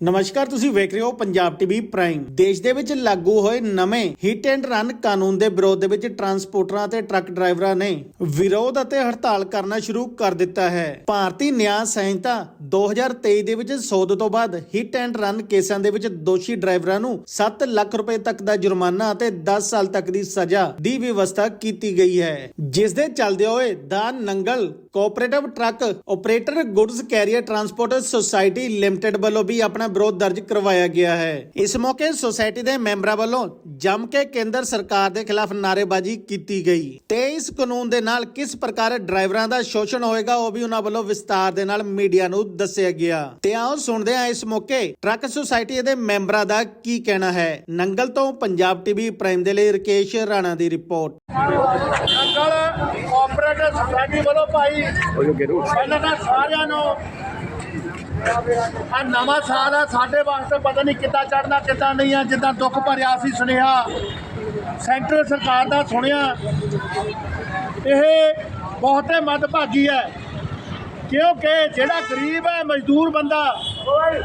ਨਮਸਕਾਰ, ਤੁਸੀਂ ਵੇਖ ਰਹੇ ਹੋ ਪੰਜਾਬ ਟੀਵੀ ਪ੍ਰਾਈਮ। ਦੇਸ਼ ਦੇ ਵਿੱਚ ਲਾਗੂ ਹੋਏ ਨਵੇਂ ਹਿੱਟ ਐਂਡ ਰਨ ਕਾਨੂੰਨ ਦੇ ਵਿਰੋਧ ਦੇ ਵਿੱਚ ਟਰਾਂਸਪੋਰਟਰਾਂ ਤੇ ਟਰੱਕ ਡਰਾਈਵਰਾਂ ਨੇ ਵਿਰੋਧ ਅਤੇ ਹੜਤਾਲ ਕਰਨਾ ਸ਼ੁਰੂ ਕਰ ਦਿੱਤਾ ਹੈ। ਭਾਰਤੀ ਨਿਆਂ ਸੰਹਿਤਾ 2023 ਦੇ ਵਿੱਚ ਸੋਧ ਤੋਂ ਬਾਅਦ ਹਿੱਟ ਐਂਡ ਰਨ ਕੇਸਾਂ ਦੇ ਵਿੱਚ ਦੋਸ਼ੀ ਡਰਾਈਵਰਾਂ ਨੂੰ 7 ਲੱਖ ਰੁਪਏ ਤੱਕ ਦਾ ਜੁਰਮਾਨਾ ਅਤੇ 10 ਸਾਲ ਤੱਕ ਦੀ ਸਜ਼ਾ ਦੀ ਵਿਵਸਥਾ ਕੀਤੀ ਗਈ ਹੈ। ਜਿਸ ਦੇ ਚੱਲਦੇ ਹੋਏ ਦਾ Nangal cooperative truck operator goods carrier transport society limited ਵੱਲੋਂ ਵੀ ਆਪਣਾ ਵਿਰੋਧ ਦਰਜ ਕਰਵਾਇਆ ਗਿਆ ਹੈ। ਇਸ ਮੌਕੇ ਸੁਸਾਇਟੀ ਦੇ ਮੈਂਬਰਾਂ ਵੱਲੋਂ ਜੰਮ ਕੇ ਕੇਂਦਰ ਸਰਕਾਰ ਦੇ ਖਿਲਾਫ ਨਾਅਰੇਬਾਜ਼ੀ ਕੀਤੀ ਗਈ। ਤੇ ਇਸ ਕਾਨੂੰਨ ਦੇ ਨਾਲ ਕਿਸ ਪ੍ਰਕਾਰ ਡਰਾਈਵਰਾਂ ਦਾ ਸ਼ੋਸ਼ਣ ਹੋਏਗਾ ਉਹ ਵੀ ਉਹਨਾਂ ਵੱਲੋਂ ਵਿਸਤਾਰ ਦੇ ਨਾਲ ਮੀਡੀਆ ਨੂੰ ਦੱਸਿਆ ਗਿਆ। ਤੇ ਆਓ ਸੁਣਦੇ ਹਾਂ ਇਸ ਮੌਕੇ ਟਰੱਕ ਸੁਸਾਇਟੀ ਦੇ ਮੈਂਬਰਾਂ ਦਾ ਕੀ ਕਹਿਣਾ ਹੈ। ਨੰਗਲ ਤੋਂ ਪੰਜਾਬ ਟੀਵੀ ਪ੍ਰਾਈਮ ਦੇ ਲਈ ਰਕੇਸ਼ ਰਾਣਾ ਦੀ ਰਿਪੋਰਟ। ਨੰਗਲ ਕੋਆਪਰੇਟਿਵ ਸੁਸਾਇਟੀ ਵੱਲੋਂ ਭਾਈ ਤਾਂ ਸਾਰਿਆਂ ਨੂੰ ਆ ਨਵਾਂ ਸਾਲ ਆ, ਸਾਡੇ ਵਾਸਤੇ ਪਤਾ ਨਹੀਂ ਕਿੱਦਾਂ ਚੜਨਾ ਕਿੱਦਾਂ ਨਹੀਂ ਆ, ਜਿੱਦਾਂ ਦੁੱਖ ਭਰਿਆ ਸੀ ਸੁਨੇਹਾ। ਸੈਂਟਰ ਸਰਕਾਰ ਦਾ ਸੁਣਿਆ। ਇਹ ਬਹੁਤੇ ਮਦਭਾਗੀ ਹੈ। ਕਿਉਂਕਿ ਜਿਹੜਾ ਗਰੀਬ ਹੈ, ਮਜ਼ਦੂਰ ਬੰਦਾ,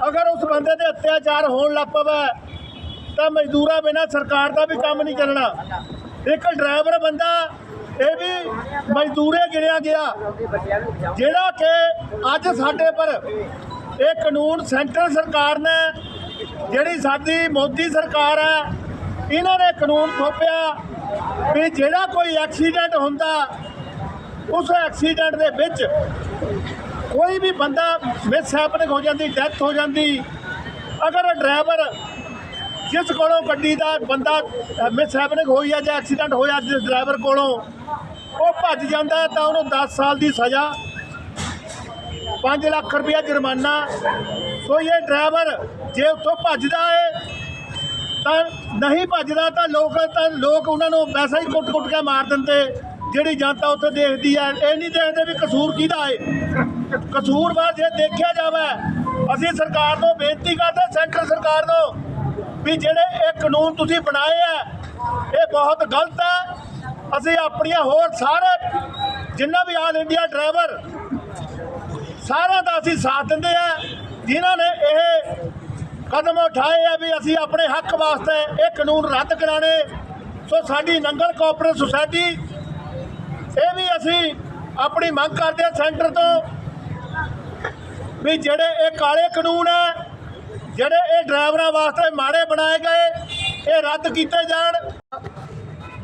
ਅਗਰ ਉਸ ਬੰਦੇ ਤੇ ਅਤਿਆਚਾਰ ਹੋਣ ਲੱਗ ਪਵੇ, ਤਾਂ ਮਜ਼ਦੂਰਾਂ ਬਿਨਾਂ ਸਰਕਾਰ ਦਾ ਵੀ ਕੰਮ ਨਹੀਂ ਚੱਲਣਾ। ਇੱਕ ਡਰਾਈਵਰ ਬੰਦਾ ਇਹ ਵੀ ਮਜ਼ਦੂਰੇ ਗਿਣਿਆ ਗਿਆ। ਜਿਹੜਾ ਕਿ ਅੱਜ ਸਾਡੇ ਪਰ ਇਹ ਕਾਨੂੰਨ ਸੈਂਟਰ ਸਰਕਾਰ ਨੇ, ਜਿਹੜੀ ਸਾਡੀ ਮੋਦੀ ਸਰਕਾਰ ਹੈ, ਇਹਨਾਂ ਨੇ ਕਾਨੂੰਨ ਥੋਪਿਆ ਵੀ ਜਿਹੜਾ ਕੋਈ ਐਕਸੀਡੈਂਟ ਹੁੰਦਾ, ਉਸ ਐਕਸੀਡੈਂਟ ਦੇ ਵਿੱਚ ਕੋਈ ਵੀ ਬੰਦਾ ਮਿਸ ਹੋ ਜਾਂਦੀ, ਡੈਥ ਹੋ ਜਾਂਦੀ, ਅਗਰ ਡਰਾਈਵਰ ਜਿਸ ਕੋਲੋਂ ਗੱਡੀ ਦਾ ਬੰਦਾ ਮਿਸ ਹੋਈ ਹੈ ਜਾਂ ਐਕਸੀਡੈਂਟ ਹੋਇਆ ਜਿਸ ਡਰਾਈਵਰ ਕੋਲੋਂ ਉਹ ਭੱਜ ਜਾਂਦਾ ਤਾਂ ਉਹਨੂੰ 10 ਸਾਲ ਦੀ ਸਜ਼ਾ। 5 ਲੱਖ ਰੁਪਇਆ ਜੁਰਮਾਨਾ। ਸੋ ਇਹ ਡਰਾਈਵਰ ਜੇ ਉੱਥੋਂ ਭੱਜਦਾ ਹੈ, ਤਾਂ ਨਹੀਂ ਭੱਜਦਾ ਤਾਂ ਲੋਕ ਤਾਂ ਲੋਕ ਉਹਨਾਂ ਨੂੰ ਵੈਸਾ ਹੀ ਕੁੱਟ-ਕੁੱਟ ਕੇ ਮਾਰ ਦਿੰਦੇ। ਜਿਹੜੀ ਜਨਤਾ ਉੱਥੇ ਦੇਖਦੀ ਹੈ, ਇਹ ਨਹੀਂ ਦੇਖਦੇ ਵੀ ਕਸੂਰ ਕਿਹਦਾ ਹੈ। ਕਸੂਰਵਾਰ ਜੇ ਦੇਖਿਆ ਜਾਵੇ। ਅਸੀਂ ਸਰਕਾਰ ਨੂੰ ਬੇਨਤੀ ਕਰਦੇ, ਸੈਂਟਰ ਸਰਕਾਰ ਨੂੰ ਵੀ ਜਿਹੜੇ ਇਹ ਕਾਨੂੰਨ ਤੁਸੀਂ ਬਣਾਏ ਆ, ਇਹ ਬਹੁਤ ਗਲਤ ਹੈ ਅਸੀਂ ਆਪਣੀਆਂ ਹੋਰ ਸਾਰੇ, ਜਿੰਨਾ ਵੀ ਆਲ ਇੰਡੀਆ ਡਰਾਈਵਰ, ਸਾਰਿਆਂ ਦਾ ਅਸੀਂ ਸਾਥ ਦਿੰਦੇ ਆ, ਜਿਨ੍ਹਾਂ ਨੇ ਇਹ ਕਦਮ ਉਠਾਏ ਆ ਵੀ ਅਸੀਂ ਆਪਣੇ ਹੱਕ ਵਾਸਤੇ ਇਹ ਕਾਨੂੰਨ ਰੱਦ ਕਰਾਣੇ ਸੋ ਸਾਡੀ ਨੰਗਲ ਕੋਆਪਰੇਟਿਵ ਸੁਸਾਇਟੀ, ਇਹ ਵੀ ਅਸੀਂ ਆਪਣੀ ਮੰਗ ਕਰਦੇ ਹਾਂ ਸੈਂਟਰ ਤੋਂ ਵੀ ਜਿਹੜੇ ਇਹ ਕਾਲੇ ਕਾਨੂੰਨ ਹੈ ਜਿਹੜੇ ਇਹ ਡਰਾਈਵਰਾਂ ਵਾਸਤੇ ਮਾੜੇ ਬਣਾਏ ਗਏ, ਇਹ ਰੱਦ ਕੀਤੇ ਜਾਣ।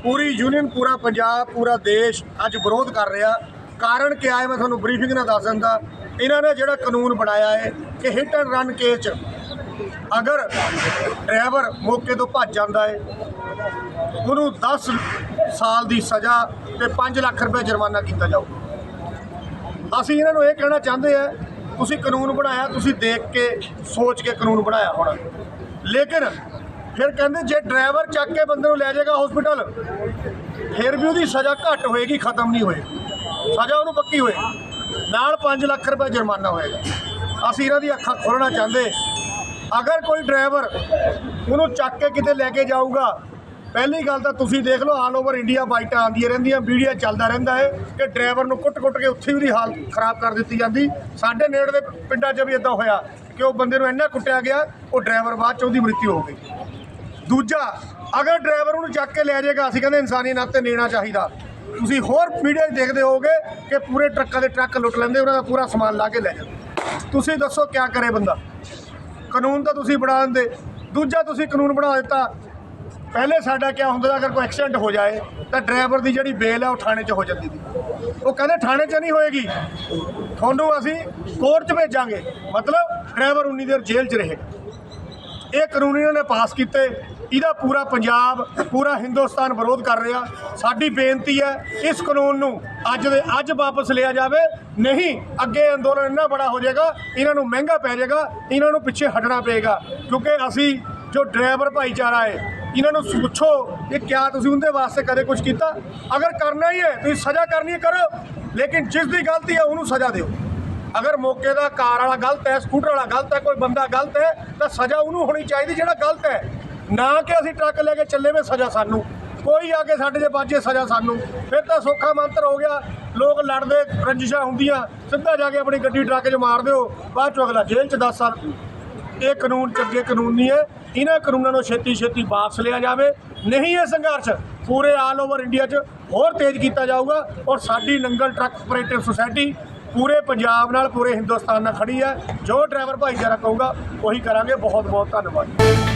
ਪੂਰੀ ਯੂਨੀਅਨ ਪੂਰਾ ਪੰਜਾਬ, ਪੂਰਾ ਦੇਸ਼ ਅੱਜ ਵਿਰੋਧ ਕਰ ਰਿਹਾ। ਕਾਰਨ ਕੀ ਹੈ ਮੈਂ ਤੁਹਾਨੂੰ ਬਰੀਫਿੰਗ ਨਾਲ ਦੱਸ ਦਿੰਦਾ। ਇਹਨਾਂ ਨੇ ਜਿਹੜਾ ਕਾਨੂੰਨ ਬਣਾਇਆ ਹੈ ਕਿ ਹਿੱਟ ਐਂਡ ਰਨ ਕੇਸ 'ਚ ਅਗਰ ਡਰਾਈਵਰ ਮੌਕੇ ਤੋਂ ਭੱਜ ਜਾਂਦਾ ਹੈ ਉਹਨੂੰ 10 ਸਾਲ ਦੀ ਸਜ਼ਾ ਤੇ 5 ਲੱਖ ਰੁਪਏ ਜੁਰਮਾਨਾ ਕੀਤਾ ਜਾਊਗਾ ਅਸੀਂ ਇਹਨਾਂ ਨੂੰ ਇਹ ਕਹਿਣਾ ਚਾਹੁੰਦੇ ਆ, ਤੁਸੀਂ ਕਾਨੂੰਨ ਬਣਾਇਆ, ਤੁਸੀਂ ਦੇਖ ਕੇ, ਸੋਚ ਕੇ ਕਾਨੂੰਨ ਬਣਾਇਆ ਹੋਣਾ। ਲੇਕਿਨ ਫਿਰ ਕਹਿੰਦੇ ਜੇ ਡਰਾਈਵਰ ਚੱਕ ਕੇ ਬੰਦੇ ਨੂੰ ਲੈ ਜਾਏਗਾ ਹਸਪੀਟਲ ਫਿਰ ਵੀ ਉਹਦੀ ਸਜ਼ਾ ਘੱਟ ਹੋਏਗੀ, ਖਤਮ ਨਹੀਂ ਹੋਏਗੀ। ਸਜ਼ਾ ਉਹਨੂੰ ਪੱਕੀ ਹੋਏਗੀ। ਨਾਲ 5 ਲੱਖ ਰੁਪਏ ਜੁਰਮਾਨਾ ਹੋਏਗਾ। ਅਸੀਂ ਇਹਨਾਂ ਦੀ ਅੱਖਾਂ ਖੋਲਣਾ ਚਾਹੁੰਦੇ। ਅਗਰ ਕੋਈ ਡਰਾਈਵਰ ਉਹਨੂੰ ਚੱਕ ਕੇ ਕਿਤੇ ਲੈ ਕੇ ਜਾਊਗਾ, ਪਹਿਲੀ ਗੱਲ ਤਾਂ ਤੁਸੀਂ ਦੇਖ ਲਓ ਆਲ ਓਵਰ ਇੰਡੀਆ ਬਾਈਟਾਂ ਆਉਂਦੀਆਂ ਰਹਿੰਦੀਆਂ ਵੀਡੀਓ ਚੱਲਦਾ ਰਹਿੰਦਾ ਹੈ ਕਿ ਡਰਾਈਵਰ ਨੂੰ ਕੁੱਟ-ਕੁੱਟ ਕੇ ਉੱਥੇ ਹੀ ਉਹਦੀ ਹਾਲਤ ਖਰਾਬ ਕਰ ਦਿੱਤੀ ਜਾਂਦੀ। ਸਾਡੇ ਨੇੜੇ ਦੇ ਪਿੰਡਾਂ 'ਚ ਵੀ ਇਦਾਂ ਹੋਇਆ ਕਿ ਉਹ ਬੰਦੇ ਨੂੰ ਇੰਨਾ ਕੁੱਟਿਆ ਗਿਆ, ਉਹ ਡਰਾਈਵਰ ਬਾਅਦ 'ਚ ਉਹਦੀ ਮ੍ਰਿਤੂ ਹੋ ਗਈ। ਦੂਜਾ, ਅਗਰ ਡਰਾਈਵਰ ਉਹਨੂੰ ਚੱਕ ਕੇ ਲੈ ਜਾਏਗਾ, ਅਸੀਂ ਕਹਿੰਦੇ ਇਨਸਾਨੀ ਨਾਤੇ ਲੈਣਾ ਚਾਹੀਦਾ। ਤੁਸੀਂ ਹੋਰ ਵੀਡੀਓ ਦੇਖਦੇ ਹੋਗੇ ਕਿ ਪੂਰੇ ਟਰੱਕਾਂ ਦੇ ਟਰੱਕ ਲੁੱਟ ਲੈਂਦੇ, ਉਹਨਾਂ ਦਾ ਪੂਰਾ ਸਮਾਨ ਲਾ ਕੇ ਲੈ ਜਾਂਦੇ। ਤੁਸੀਂ ਦੱਸੋ ਕੀ ਕਰੇ ਬੰਦਾ? ਕਾਨੂੰਨ ਤਾਂ ਤੁਸੀਂ ਬਣਾ ਦਿੰਦੇ। ਦੂਜਾ, ਤੁਸੀਂ ਕਾਨੂੰਨ ਬਣਾ ਦਿੱਤਾ। ਪਹਿਲੇ ਸਾਡਾ ਕੀ ਹੁੰਦਾ, ਅਗਰ ਕੋਈ ਐਕਸੀਡੈਂਟ ਹੋ ਜਾਏ, ਤਾਂ ਡਰਾਈਵਰ ਦੀ ਜਿਹੜੀ ਬੇਲ ਹੈ ਉਹ ਥਾਣੇ 'ਚ ਹੋ ਜਾਂਦੀ ਸੀ। ਉਹ ਕਹਿੰਦੇ ਥਾਣੇ 'ਚ ਨਹੀਂ ਹੋਏਗੀ। ਤੁਹਾਨੂੰ ਅਸੀਂ ਕੋਰਟ 'ਚ ਭੇਜਾਂਗੇ। ਮਤਲਬ ਡਰਾਈਵਰ ਉਨੀ ਦੇਰ ਜੇਲ੍ਹ 'ਚ ਰਹੇ ਇਹ ਕਾਨੂੰਨ ਇਹਨਾਂ ਨੇ ਪਾਸ ਕੀਤੇ। ਇਹਦਾ ਪੂਰਾ ਪੰਜਾਬ, ਪੂਰਾ ਹਿੰਦੁਸਤਾਨ ਵਿਰੋਧ ਕਰ ਰਿਹਾ। ਸਾਡੀ ਬੇਨਤੀ ਹੈ, ਇਸ ਕਾਨੂੰਨ ਨੂੰ ਅੱਜ ਦੇ, ਅੱਜ ਵਾਪਸ ਲਿਆ ਜਾਵੇ। ਨਹੀਂ, ਅੱਗੇ ਅੰਦੋਲਨ ਇੰਨਾ ਬੜਾ ਹੋ ਜਾਏਗਾ, ਇਹਨਾਂ ਨੂੰ ਮਹਿੰਗਾ ਪੈ ਜਾਏਗਾ, ਇਹਨਾਂ ਨੂੰ ਪਿੱਛੇ ਹਟਣਾ ਪਏਗਾ। ਕਿਉਂਕਿ ਅਸੀਂ ਜੋ ਡਰਾਈਵਰ ਭਾਈਚਾਰਾ ਹੈ, ਇਹਨਾਂ ਨੂੰ ਪੁੱਛੋ ਕਿ ਕਿਆ ਤੁਸੀਂ ਉਹਦੇ ਵਾਸਤੇ ਕਦੇ ਕੁਝ ਕੀਤਾ? ਅਗਰ ਕਰਨਾ ਹੀ ਹੈ, ਤੁਸੀਂ ਸਜ਼ਾ ਕਰਨੀ ਹੈ, ਕਰੋ। ਲੇਕਿਨ ਜਿਸ ਦੀ ਗਲਤੀ ਹੈ, ਉਹਨੂੰ ਸਜ਼ਾ ਦਿਓ। ਅਗਰ ਮੌਕੇ ਦਾ ਕਾਰ ਵਾਲਾ ਗਲਤ ਹੈ, ਸਕੂਟਰ ਵਾਲਾ ਗਲਤ ਹੈ, ਕੋਈ ਬੰਦਾ ਗਲਤ ਹੈ, ਤਾਂ ਸਜ਼ਾ ਉਹਨੂੰ ਹੋਣੀ ਚਾਹੀਦੀ, ਜਿਹੜਾ ਗਲਤ ਹੈ। ਨਾ ਕਿ ਅਸੀਂ ਟਰੱਕ ਲੈ ਕੇ ਚੱਲੇ ਵੇ ਸਜ਼ਾ ਸਾਨੂੰ। ਕੋਈ ਆ ਕੇ ਸਾਡੇ ਜੇ ਬਾਜੇ ਸਜ਼ਾ ਸਾਨੂੰ। ਫਿਰ ਤਾਂ ਸੌਖਾ ਮੰਤਰ ਹੋ ਗਿਆ। ਲੋਕ ਲੜਦੇ, ਰੰਜਿਸ਼ਾਂ ਹੁੰਦੀਆਂ। ਸਿੱਧਾ ਜਾ ਕੇ ਆਪਣੀ ਗੱਡੀ ਟਰੱਕ 'ਚ ਮਾਰ ਦਿਓ। ਬਾਅਦ ਚੋਂ ਅਗਲਾ ਜੇਲ੍ਹ 'ਚ 10 ਸਾਲ ਇਹ ਕਾਨੂੰਨ ਚੰਗੇ ਕਾਨੂੰਨ ਨਹੀਂ ਹੈ। ਇਹਨਾਂ ਕਾਨੂੰਨਾਂ ਨੂੰ ਛੇਤੀ ਛੇਤੀ ਵਾਪਸ ਲਿਆ ਜਾਵੇ। ਨਹੀਂ ਇਹ ਸੰਘਰਸ਼ ਪੂਰੇ ਆਲ ਓਵਰ ਇੰਡੀਆ 'ਚ ਹੋਰ ਤੇਜ਼ ਕੀਤਾ ਜਾਊਗਾ। ਔਰ ਸਾਡੀ ਨੰਗਲ ਟਰੱਕ ਆਪਰੇਟਿਵ ਸੁਸਾਇਟੀ ਪੂਰੇ ਪੰਜਾਬ ਨਾਲ, ਪੂਰੇ ਹਿੰਦੁਸਤਾਨ ਨਾਲ ਖੜੀ ਹੈ। ਜੋ ਡਰਾਈਵਰ ਭਾਈਚਾਰਾ ਕਹੂਗਾ, ਉਹੀ ਕਰਾਂਗੇ। ਬਹੁਤ ਬਹੁਤ ਧੰਨਵਾਦ।